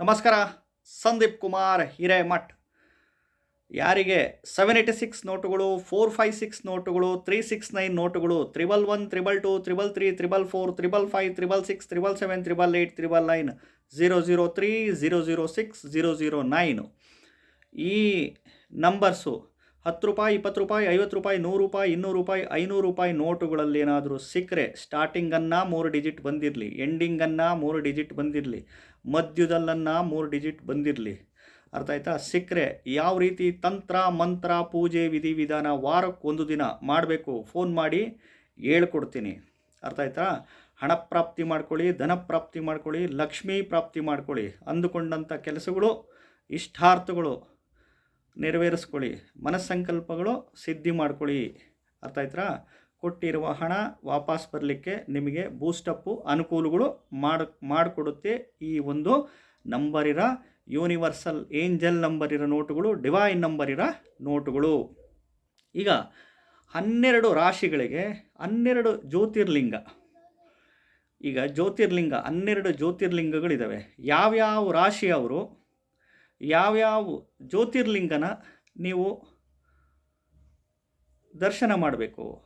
ನಮಸ್ಕಾರ, ಸಂದೀಪ್ ಕುಮಾರ್, ಹಿರೇಮಠ್. ಯಾರಿಗೆ seven eighty six ನೋಟುಗಳು ಫೋರ್ ಫೈವ್ ಸಿಕ್ಸ್ ನೋಟುಗಳು ತ್ರೀ ಸಿಕ್ಸ್ ನೈನ್ ನೋಟುಗಳು triple one triple two triple three triple four triple five triple six triple seven triple eight triple nine zero zero three zero zero six zero zero nine ಈ numbers ಹತ್ತು ರೂಪಾಯಿ, ಇಪ್ಪತ್ತು ರೂಪಾಯಿ, ಐವತ್ತು ರೂಪಾಯಿ, ನೂರು ರೂಪಾಯಿ, ಇನ್ನೂರು ರೂಪಾಯಿ, ಐನೂರು ರೂಪಾಯಿ ನೋಟುಗಳಲ್ಲಿ ಏನಾದರೂ ಸಿಕ್ಕರೆ ಸ್ಟಾರ್ಟಿಂಗನ್ನು ಮೂರು ಡಿಜಿಟ್ ಬಂದಿರಲಿ ಎಂಡಿಂಗನ್ನು ಮೂರು ಡಿಜಿಟ್ ಬಂದಿರಲಿ, ಮಧ್ಯದಲ್ಲನ್ನು ಮೂರು ಡಿಜಿಟ್ ಬಂದಿರಲಿ. ಅರ್ಥ ಆಯ್ತಾ? ಸಿಕ್ಕರೆ ಯಾವ ರೀತಿ ತಂತ್ರ, ಮಂತ್ರ, ಪೂಜೆ ವಿಧಿವಿಧಾನ ವಾರಕ್ಕೆ ಒಂದು ದಿನ ಮಾಡಬೇಕು ಫೋನ್ ಮಾಡಿ ಹೇಳ್ಕೊಡ್ತೀನಿ. ಅರ್ಥ ಆಯ್ತಾ? ಹಣ ಪ್ರಾಪ್ತಿ ಮಾಡ್ಕೊಳ್ಳಿ, ಧನ ಪ್ರಾಪ್ತಿ ಮಾಡ್ಕೊಳ್ಳಿ, ಲಕ್ಷ್ಮೀ ಪ್ರಾಪ್ತಿ ಮಾಡ್ಕೊಳ್ಳಿ ಅಂದುಕೊಂಡಂಥ ಕೆಲಸಗಳು, ಇಷ್ಟಾರ್ಥಗಳು. ನೆರವೇರಿಸ್ಕೊಳ್ಳಿ. ಮನಸ್ಸಂಕಲ್ಪಗಳು ಸಿದ್ಧಿ ಮಾಡ್ಕೊಳ್ಳಿ. ಅರ್ಥ ಆಯ್ತಾ ಕೊಟ್ಟಿರುವ ಹಣ ವಾಪಸ್ ಬರಲಿಕ್ಕೆ ನಿಮಗೆ ಬೂಸ್ಟಪ್ಪು ಅನುಕೂಲಗಳು ಮಾಡಿ, ಮಾಡಿಕೊಡುತ್ತೆ. ಈ ಒಂದು ನಂಬರಿರ? ಯೂನಿವರ್ಸಲ್ ಏಂಜಲ್ ನಂಬರ್ ಇರೋ ನೋಟುಗಳು ಡಿವೈನ್ ನಂಬರ್ ಇರೋ ನೋಟುಗಳು. ಈಗ ಹನ್ನೆರಡು ರಾಶಿಗಳಿಗೆ ಹನ್ನೆರಡು ಜ್ಯೋತಿರ್ಲಿಂಗ. ಈಗ ಜ್ಯೋತಿರ್ಲಿಂಗ, ಹನ್ನೆರಡು ಜ್ಯೋತಿರ್ಲಿಂಗಗಳಿದ್ದಾವೆ ಯಾವ್ಯಾವ ರಾಶಿಯವರು ಯಾವ್ಯಾವ ಜ್ಯೋತಿರ್ಲಿಂಗನ ನೀವು ದರ್ಶನ ಮಾಡಬೇಕು?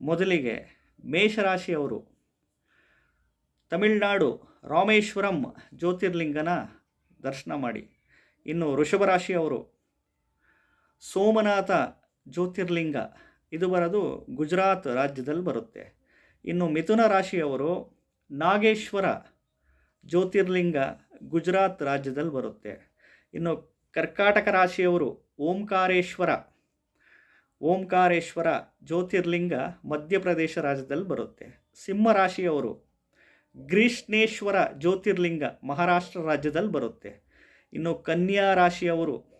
ಮೊದಲಿಗೆ ಮೇಷರಾಶಿಯವರು, ತಮಿಳುನಾಡು ರಾಮೇಶ್ವರಂ ಜ್ಯೋತಿರ್ಲಿಂಗನ ದರ್ಶನ ಮಾಡಿ. ಇನ್ನು ವೃಷಭ ರಾಶಿಯವರು ಸೋಮನಾಥ ಜ್ಯೋತಿರ್ಲಿಂಗ, ಇದು ಬರೋದು ಗುಜರಾತ್ ರಾಜ್ಯದಲ್ಲಿ ಬರುತ್ತೆ. ಇನ್ನು ಮಿಥುನ ರಾಶಿಯವರು, ನಾಗೇಶ್ವರ ಜ್ಯೋತಿರ್ಲಿಂಗ ಗುಜರಾತ್ ರಾಜ್ಯದಲ್ಲಿ ಬರುತ್ತೆ. ಇನ್ನು ಕರ್ಕಾಟಕ ರಾಶಿಯವರು ಓಂಕಾರೇಶ್ವರ ಓಂಕಾರೇಶ್ವರ ಜ್ಯೋತಿರ್ಲಿಂಗ ಮಧ್ಯಪ್ರದೇಶ ರಾಜ್ಯದಲ್ಲಿ ಬರುತ್ತೆ. ಸಿಂಹ ರಾಶಿಯವರು ಗ್ರೀಷ್ಣೇಶ್ವರ ಜ್ಯೋತಿರ್ಲಿಂಗ ಮಹಾರಾಷ್ಟ್ರ ರಾಜ್ಯದಲ್ಲಿ ಬರುತ್ತೆ. ಇನ್ನು ಕನ್ಯಾ ರಾಶಿಯವರು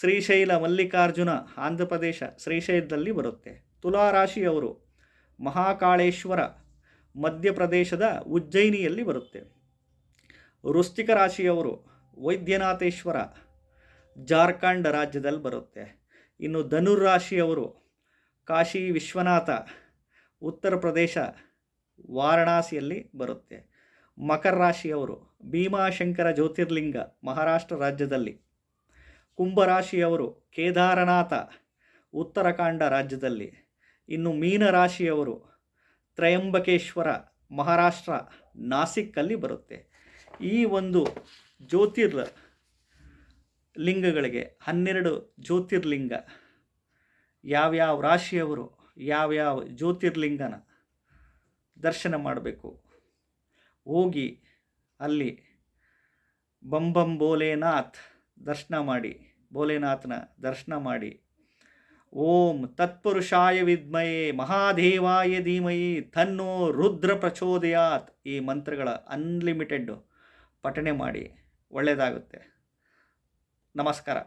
ಶ್ರೀಶೈಲ ಮಲ್ಲಿಕಾರ್ಜುನ ಆಂಧ್ರ ಪ್ರದೇಶ ಶ್ರೀಶೈಲದಲ್ಲಿ ಬರುತ್ತೆ. ತುಲಾ ರಾಶಿಯವರು ಮಹಾಕಾಳೇಶ್ವರ ಮಧ್ಯಪ್ರದೇಶದ ಉಜ್ಜಯಿನಿಯಲ್ಲಿ ಬರುತ್ತೆ. ವೃಶ್ಚಿಕ ರಾಶಿಯವರು ವೈದ್ಯನಾಥೇಶ್ವರ ಜಾರ್ಖಂಡ್ ರಾಜ್ಯದಲ್ಲಿ ಬರುತ್ತೆ. ಇನ್ನು ಧನುರ್ ರಾಶಿಯವರು ಕಾಶಿ ವಿಶ್ವನಾಥ ಉತ್ತರ ಪ್ರದೇಶ ವಾರಣಾಸಿಯಲ್ಲಿ ಬರುತ್ತೆ. ಮಕರ ರಾಶಿಯವರು ಭೀಮಾಶಂಕರ ಜ್ಯೋತಿರ್ಲಿಂಗ ಮಹಾರಾಷ್ಟ್ರ ರಾಜ್ಯದಲ್ಲಿ. ಕುಂಭರಾಶಿಯವರು ಕೇದಾರನಾಥ ಉತ್ತರಾಖಂಡ ರಾಜ್ಯದಲ್ಲಿ. ಇನ್ನು ಮೀನರಾಶಿಯವರು ತ್ರಯಂಬಕೇಶ್ವರ ಮಹಾರಾಷ್ಟ್ರ ನಾಸಿಕ್ಕಲ್ಲಿ ಬರುತ್ತೆ. ಈ ಒಂದು ಜ್ಯೋತಿರ್ಲ ಲಿಂಗಗಳಿಗೆ, ಹನ್ನೆರಡು ಜ್ಯೋತಿರ್ಲಿಂಗ, ಯಾವ್ಯಾವ ರಾಶಿಯವರು ಯಾವ್ಯಾವ ಜ್ಯೋತಿರ್ಲಿಂಗನ ದರ್ಶನ ಮಾಡಬೇಕು? ಹೋಗಿ ಅಲ್ಲಿ ಬಂಬಂ ಭೋಲೆನಾಥ್ ದರ್ಶನ ಮಾಡಿ, ಭೋಲೆನಾಥನ ದರ್ಶನ ಮಾಡಿ. ಓಂ ತತ್ಪುರುಷಾಯ ವಿದ್ಮಯೇ, ಮಹಾದೇವಾಯ ಧೀಮಯಿ, ತನ್ನೋ ರುದ್ರ ಪ್ರಚೋದಯಾತ್ ಈ ಮಂತ್ರಗಳ ಅನ್ಲಿಮಿಟೆಡ್ ಪಠಣೆ ಮಾಡಿ ಒಳ್ಳೆಯದಾಗುತ್ತೆ. ನಮಸ್ಕಾರ.